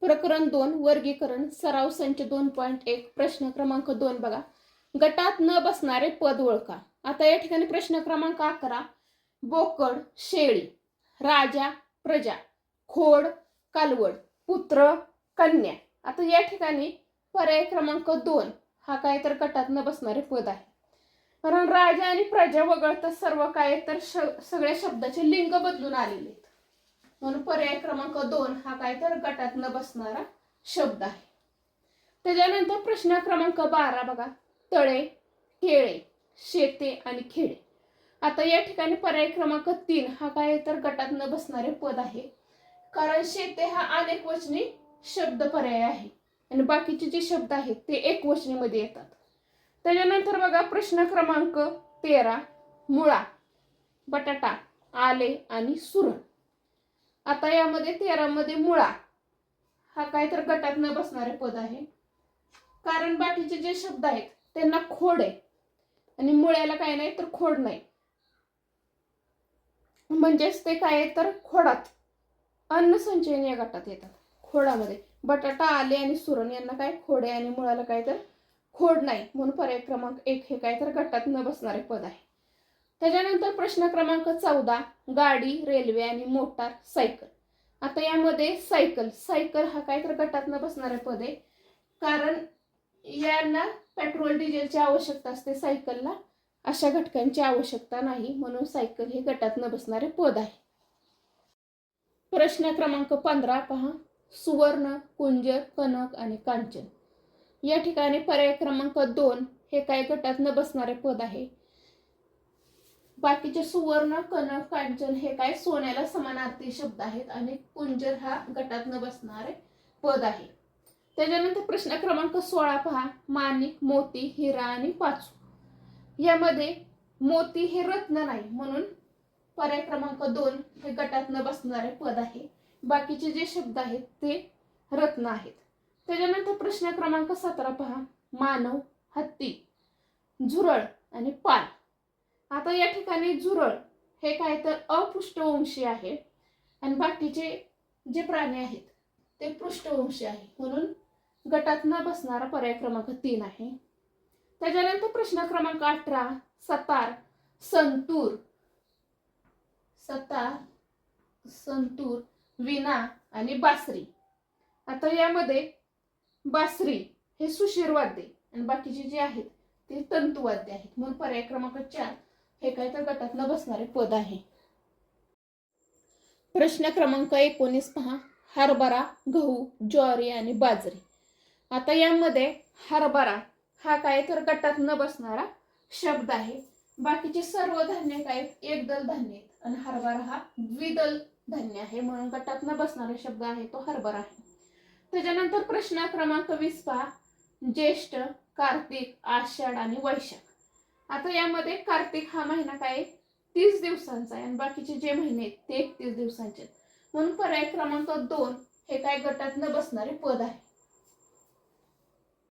प्रकरण दोन वर्गीकरण सराव संच दोन पॉईंट एक प्रश्न क्रमांक दोन बघा. गटात न बसणारे पद ओळखा. आता या ठिकाणी प्रश्न क्रमांक अकरा बोकड शेळी राजा प्रजा खोड कालवड पुत्र कन्या. आता या ठिकाणी पर्याय क्रमांक दोन हा काय तर गटात न बसणारे पद आहे. कारण राजा आणि प्रजा वगळता सर्व काय तर श- सगळ्या शब्दाचे लिंग बदलून आलेले आहेत. म्हणून पर्याय क्रमांक दोन हा काय तर गटात न बसणारा शब्द आहे. त्याच्यानंतर प्रश्न क्रमांक बारा बघा. तळे केळे शेते आणि खेडे. आता या ठिकाणी पर्याय क्रमांक तीन हा काय तर गटात न बसणारे पद आहे. कारण शेते हा अनेक वचनी शब्द पर्याय आहे. आणि बाकीचे जे शब्द आहेत ते एक वचनीमध्ये येतात. त्याच्यानंतर बघा प्रश्न क्रमांक तेरा मुळा बटाटा आले आणि सुरण. आता यामध्ये तेरामध्ये मुळा. हा काय तर गटात न बसणारे पद आहे. कारण बाकीचे जे शब्द आहेत त्यांना खोड आहे. आणि मुळ्याला काय नाही तर खोड नाही. म्हणजेच ते काय आहे तर खोडात. अन्न संचयन या गटात येतात. खोडामध्ये. बटाटा आले आणि सुरण यांना काय खोडे आणि मुळाला काय तर खोड नाही. म्हणून पर्याय क्रमांक एक हे काय तर गटात न बसणारे पद आहे. त्याच्यानंतर प्रश्न क्रमांक चौदा गाडी रेल्वे आणि मोटार सायकल. आता यामध्ये सायकल सायकल हा काय तर गटातनं बसणारे पद. आहे कारण यांना पेट्रोल डिझेलची आवश्यकता असते सायकलला. अशा घटकांची आवश्यकता नाही म्हणून सायकल हे गटातनं बसणारे पद आहे. प्रश्न क्रमांक पंधरा पहा. सुवर्ण कुंजर कनक आणि कांचन. या ठिकाणी पर्याय क्रमांक दोन हे काय गटातनं बसणारे पद आहे? बाकीचे सुवर्ण कनक कांचन हे काय सोन्याला समानार्थी शब्द आहेत आणि कुंजर हा गटात न बसणारे पद आहे. त्याच्यानंतर प्रश्न क्रमांक सोळा पहा. माणिक मोती हिरा आणि पाचू. यामध्ये मोती हे रत्न नाही म्हणून पर्याय क्रमांक दोन हे गटात न बसणारे पद आहे. बाकीचे जे शब्द आहेत ते रत्न आहेत. त्याच्यानंतर प्रश्न क्रमांक सतरा पहा. मानव हत्ती झुरळ आणि पाल. आता या ठिकाणी झुरळ हे काय तर अपृष्ठवंशी आहे. आणि बाकीचे जे प्राणी आहेत ते पृष्ठवंशी आहे. म्हणून गटात न बसणारा पर्याय क्रमांक तीन आहे. त्याच्यानंतर प्रश्न क्रमांक अठरा सतार संतूर. सतार संतूर विना आणि बासरी. आता यामध्ये बासरी हे सुशीर वाद्य आणि बाकीचे जे आहेत ते तंतुवाद्य आहेत. म्हणून पर्याय क्रमांक चार हे काय तर गटातलं बसणारे पद आहे. प्रश्न क्रमांक एकोणीस पहा. हरभरा गहू ज्वारी आणि बाजरी. आता यामध्ये हरभरा हा काय तर गटात न बसणारा शब्द आहे. बाकीचे सर्व धान्य काय आहेत? एकदल धान्य आहेत. आणि हरभरा हा द्विदल धान्य आहे म्हणून गटात न बसणारा शब्द आहे तो हरभरा आहे. त्याच्यानंतर प्रश्न क्रमांक वीस पहा. ज्येष्ठ कार्तिक आषाढ आणि वैशाख. आता यामध्ये कार्तिक हा महिना काय तीस दिवसांचा आहे आणि बाकीचे जे महिने आहेत ते एकतीस दिवसांचे आहेत. म्हणून पर्याय क्रमांक दोन हे काय गटात न बसणारे पद आहे